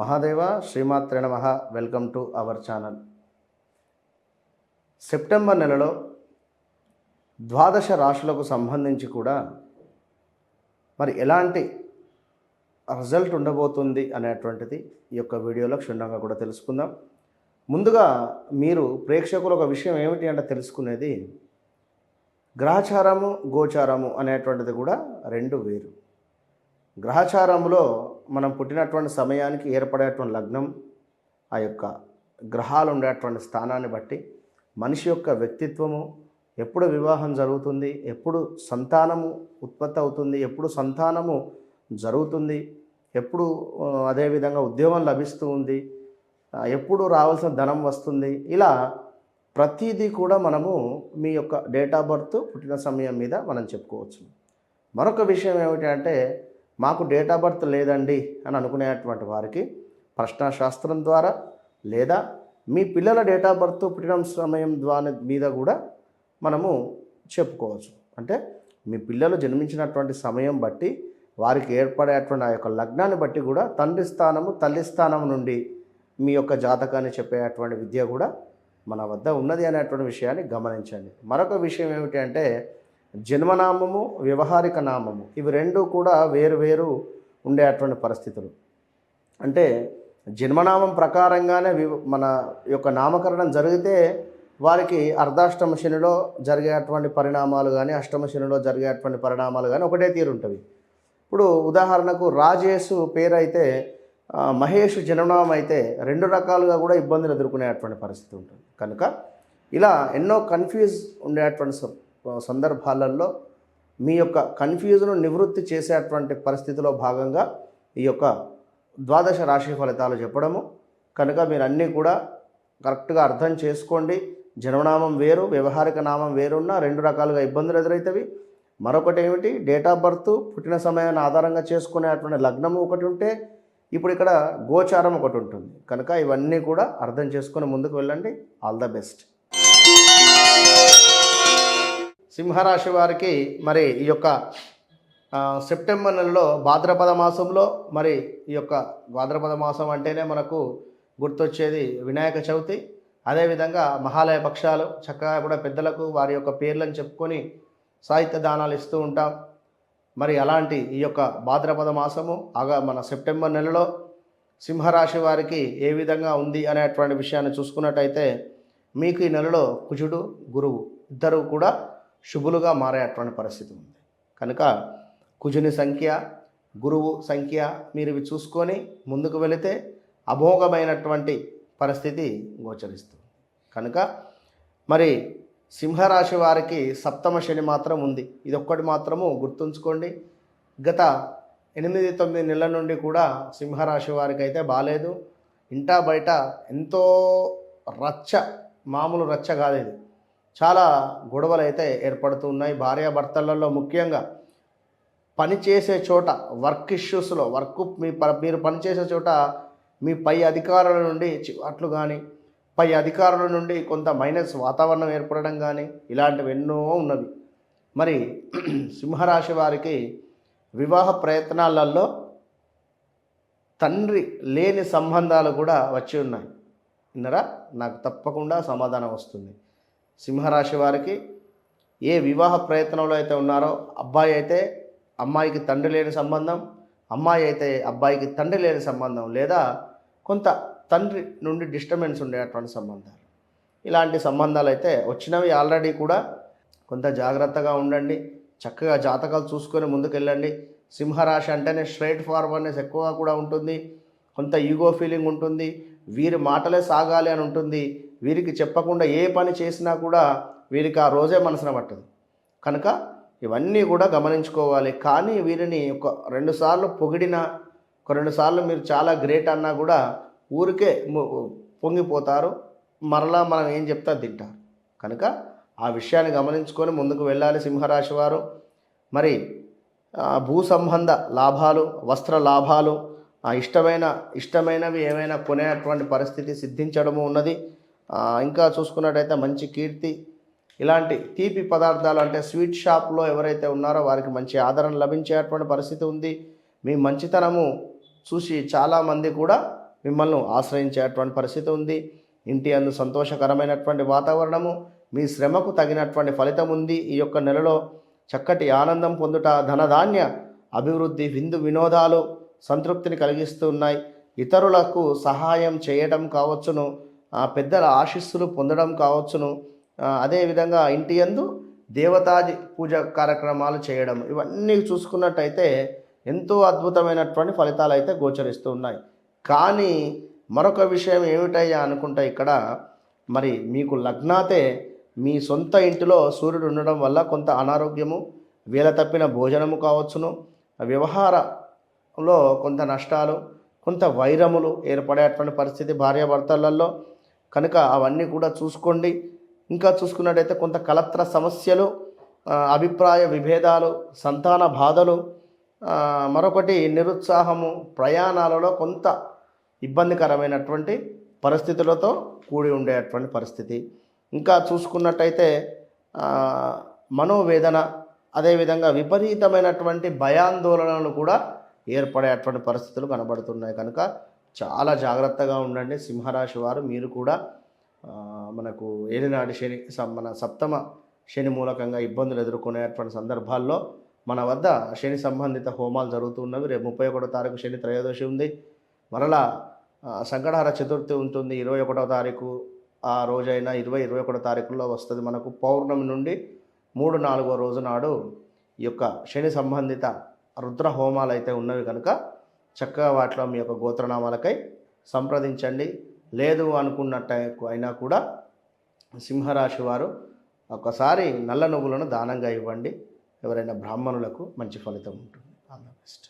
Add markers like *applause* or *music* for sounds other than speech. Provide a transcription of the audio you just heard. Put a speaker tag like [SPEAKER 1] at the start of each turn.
[SPEAKER 1] మహాదేవ శ్రీమాత్రే నమ. Welcome to our channel. September నెలలో ద్వాదశ రాశులకు సంబంధించి కూడా మరి ఎలాంటి రిజల్ట్ ఉండబోతుంది అనేటువంటిది ఈ యొక్క వీడియోలో క్షుణ్ణంగా కూడా తెలుసుకుందాం. ముందుగా మీరు ప్రేక్షకులు ఒక విషయం ఏమిటి అంటే తెలుసుకునేది గ్రహచారము గోచారము అనేటువంటిది కూడా రెండు వేరు. గ్రహచారంలో మనం పుట్టినటువంటి సమయానికి ఏర్పడేటువంటి లగ్నం ఆ యొక్క గ్రహాలు ఉండేటువంటి స్థానాన్ని బట్టి మనిషి యొక్క వ్యక్తిత్వము ఎప్పుడు వివాహం జరుగుతుంది ఎప్పుడు సంతానము ఉత్పత్తి అవుతుంది ఎప్పుడు సంతానము జరుగుతుంది ఎప్పుడు అదేవిధంగా ఉద్యోగం లభిస్తూ ఉంది ఎప్పుడు రావాల్సిన ధనం వస్తుంది ఇలా ప్రతిదీ కూడా మనము మీ యొక్క డేట్ ఆఫ్ బర్త్ పుట్టిన సమయం మీద మనం చెప్పుకోవచ్చు. మరొక విషయం ఏమిటి అంటే మాకు డేట్ ఆఫ్ బర్త్ లేదండి అని అనుకునేటువంటి వారికి ప్రశ్నాశాస్త్రం ద్వారా లేదా మీ పిల్లల డేట్ ఆఫ్ బర్త్ పుట్టిన సమయం ద్వారా మీద కూడా మనము చెప్పుకోవచ్చు. అంటే మీ పిల్లలు జన్మించినటువంటి సమయం బట్టి వారికి ఏర్పడేటువంటి ఆ యొక్క లగ్నాన్ని బట్టి కూడా తండ్రి స్థానము తల్లి స్థానం నుండి మీ యొక్క జాతకాన్ని చెప్పేటువంటి విద్య కూడా మన వద్ద ఉన్నది అనేటువంటి విషయాన్ని గమనించండి. మరొక విషయం ఏమిటి అంటే జన్మనామము వ్యవహారిక నామము ఇవి రెండు కూడా వేరు వేరు ఉండేటువంటి పరిస్థితులు. అంటే జన్మనామం ప్రకారంగానే వి- మన యొక్క నామకరణం జరిగితే వారికి అర్ధాష్టమ శనిలో జరిగేటువంటి పరిణామాలు కానీ అష్టమ శనిలో జరిగేటువంటి పరిణామాలు కానీ ఒకటే తీరు ఉంటుంది. ఇప్పుడు ఉదాహరణకు రాజేషు పేరు అయితే మహేష్ జననామం అయితే రెండు రకాలుగా కూడా ఇబ్బందులు ఎదుర్కొనేటువంటి పరిస్థితి ఉంటుంది. కనుక ఇలా ఎన్నో కన్ఫ్యూజ్ ఉండేటువంటి సందర్భాలలో మీ యొక్క కన్ఫ్యూజ్ను నివృత్తి చేసేటువంటి పరిస్థితిలో భాగంగా ఈ యొక్క ద్వాదశ రాశి ఫలితాలు చెప్పడము. కనుక మీరు అన్నీ కూడా కరెక్ట్గా అర్థం చేసుకోండి. జన్మనామం వేరు వ్యవహారిక నామం వేరున్న రెండు రకాలుగా ఇబ్బందులు ఎదురవుతాయి మరొకటి ఏమిటి? డేట్ ఆఫ్ బర్త్ పుట్టిన సమయాన్ని ఆధారంగా చేసుకునేటువంటి లగ్నము ఒకటి ఉంటే ఇప్పుడు ఇక్కడ గోచారం ఒకటి ఉంటుంది. కనుక ఇవన్నీ కూడా అర్థం చేసుకుని ముందుకు వెళ్ళండి. All the best. సింహరాశి వారికి మరి ఈ యొక్క సెప్టెంబర్ నెలలో భాద్రపద మాసంలో మరి ఈ యొక్క భాద్రపద మాసం అంటేనే మనకు గుర్తొచ్చేది వినాయక చవితి. అదేవిధంగా మహాలయ పక్షాలు చక్కగా కూడా పెద్దలకు వారి యొక్క పేర్లను చెప్పుకొని సాహిత్య దానాలు ఇస్తూ ఉంటాం. మరి అలాంటి ఈ యొక్క భాద్రపద మాసము ఆగా మన సెప్టెంబర్ నెలలో సింహరాశి వారికి ఏ విధంగా ఉంది అనేటువంటి విషయాన్ని చూసుకున్నట్టయితే మీకు ఈ నెలలో కుజుడు గురువు ఇద్దరు కూడా శుభులుగా మారేటువంటి పరిస్థితి ఉంది. కనుక కుజుని సంఖ్య గురువు సంఖ్య మీరు ఇవి చూసుకొని ముందుకు వెళితే అమోఘమైనటువంటి పరిస్థితి గోచరిస్తుంది. కనుక మరి సింహరాశి వారికి సప్తమ శని మాత్రం ఉంది. ఇది ఒక్కటి మాత్రము గుర్తుంచుకోండి. గత ఎనిమిది తొమ్మిది నెలల నుండి కూడా సింహరాశి వారికి అయితే బాగాలేదు ఇంటా బయట ఎంతో రచ్చ మామూలు రచ్చ కాలేదు. చాలా గొడవలు అయితే ఏర్పడుతున్నాయి. భార్యాభర్తలలో ముఖ్యంగా పని చేసే చోట వర్క్ ఇష్యూస్లో వర్క్ మీ ప- మీరు పనిచేసే చోట మీ పై అధికారుల నుండి చివాట్లు కానీ పై అధికారుల నుండి కొంత మైనస్ వాతావరణం ఏర్పడడం కానీ ఇలాంటివి ఎన్నో ఉన్నవి. మరి *clears throat* సింహరాశి వారికి వివాహ ప్రయత్నాలలో తండ్రి లేని సంబంధాలు కూడా వచ్చి ఉన్నాయి. విన్నరా? నాకు తప్పకుండా సమాధానం వస్తుంది. సింహరాశి వారికి ఏ వివాహ ప్రయత్నంలో అయితే ఉన్నారో అబ్బాయి అయితే అమ్మాయికి తండ్రి లేని సంబంధం అమ్మాయి అయితే అబ్బాయికి తండ్రి లేని సంబంధం లేదా కొంత తండ్రి నుండి డిస్టర్బెన్స్ ఉండేటువంటి సంబంధాలు. ఇలాంటి సంబంధాలు అయితే వచ్చినవి ఆల్రెడీ కూడా కొంత జాగ్రత్తగా ఉండండి. చక్కగా జాతకాలు చూసుకొని ముందుకెళ్ళండి. సింహరాశి అంటేనే స్ట్రైట్ ఫార్వర్డ్నెస్ ఎక్కువగా కూడా ఉంటుంది. కొంత ఈగో ఫీలింగ్ ఉంటుంది. వీరి మాటలే సాగాలి అని ఉంటుంది. వీరికి చెప్పకుండా ఏ పని చేసినా కూడా వీరికి ఆ రోజే మనసున పట్టదు. కనుక ఇవన్నీ కూడా గమనించుకోవాలి. కానీ వీరిని ఒక రెండుసార్లు పొగిడినా ఒక రెండుసార్లు మీరు చాలా గ్రేట్ అన్నా కూడా ఊరికే పొంగిపోతారు. మరలా మనం ఏం చెప్తా తింటారు. కనుక ఆ విషయాన్ని గమనించుకొని ముందుకు వెళ్ళాలి సింహరాశి వారు. మరి భూ సంబంధ లాభాలు వస్త్ర లాభాలు ఇష్టమైన ఇష్టమైనవి ఏమైనా కొనేటువంటి పరిస్థితి సిద్ధించడము ఉన్నది. ఇంకా చూసుకున్నట్టయితే మంచి కీర్తి ఇలాంటి తీపి పదార్థాలు అంటే స్వీట్ షాప్లో ఎవరైతే ఉన్నారో వారికి మంచి ఆదరణ లభించేటువంటి పరిస్థితి ఉంది. మీ మంచితనము చూసి చాలామంది కూడా మిమ్మల్ని ఆశ్రయించేటువంటి పరిస్థితి ఉంది. ఇంటి అందు సంతోషకరమైనటువంటి వాతావరణము మీ శ్రమకు తగినటువంటి ఫలితం ఉంది. ఈ యొక్క నెలలో చక్కటి ఆనందం పొందుట ధనధాన్య అభివృద్ధి విందు వినోదాలు సంతృప్తిని కలిగిస్తూ ఉన్నాయి. ఇతరులకు సహాయం చేయడం కావచ్చును పెద్దల ఆశీస్సులు పొందడం కావచ్చును. అదేవిధంగా ఇంటి యందు దేవతాది పూజ కార్యక్రమాలు చేయడం ఇవన్నీ చూసుకున్నట్టయితే ఎంతో అద్భుతమైనటువంటి ఫలితాలు అయితే గోచరిస్తూ ఉన్నాయి. కానీ మరొక విషయం ఏమిటయ్యా అనుకుంటే ఇక్కడ మరి మీకు లగ్నాతే మీ సొంత ఇంటిలో సూర్యుడు ఉండడం వల్ల కొంత అనారోగ్యము వేల తప్పిన భోజనము కావచ్చును. వ్యవహార లో కొంత నష్టాలు కొంత వైరములు ఏర్పడేటువంటి పరిస్థితి భార్యాభర్తలలో. కనుక అవన్నీ కూడా చూసుకోండి. ఇంకా చూసుకున్నట్టయితే కొంత కలత్ర సమస్యలు అభిప్రాయ విభేదాలు సంతాన బాధలు మరొకటి నిరుత్సాహము ప్రయాణాలలో కొంత ఇబ్బందికరమైనటువంటి పరిస్థితులతో కూడి ఉండేటువంటి పరిస్థితి. ఇంకా చూసుకున్నట్టయితే మనోవేదన అదేవిధంగా విపరీతమైనటువంటి భయాందోళనలు కూడా ఏర్పడేటువంటి పరిస్థితులు కనబడుతున్నాయి. కనుక చాలా జాగ్రత్తగా ఉండండి. సింహరాశి వారు మీరు కూడా మనకు ఏలినాటి శని మన సప్తమ శని మూలకంగా ఇబ్బందులు ఎదుర్కొనేటువంటి సందర్భాల్లో మన వద్ద శని సంబంధిత హోమాలు జరుగుతున్నవి రేపు ముప్పై ఒకటో తారీఖు శని త్రయోదశి ఉంది. మరలా సంకటహార చతుర్థి ఉంటుంది. ఇరవై ఒకటో తారీఖు ఆ రోజైనా ఇరవై ఇరవై ఒకటో తారీఖుల్లో వస్తుంది. మనకు పౌర్ణమి నుండి మూడు నాలుగో రోజు నాడు ఈ యొక్క శని సంబంధిత రుద్ర హోమాలు అయితే ఉన్నవి కనుక చక్కగా వాటిలో మీ యొక్క గోత్రనామాలకై సంప్రదించండి. లేదు అనుకున్నట్టు అయినా కూడా సింహరాశి వారు ఒకసారి నల్ల నువ్వులను దానంగా ఇవ్వండి. ఎవరైనా బ్రాహ్మణులకు మంచి ఫలితం ఉంటుంది. All the best.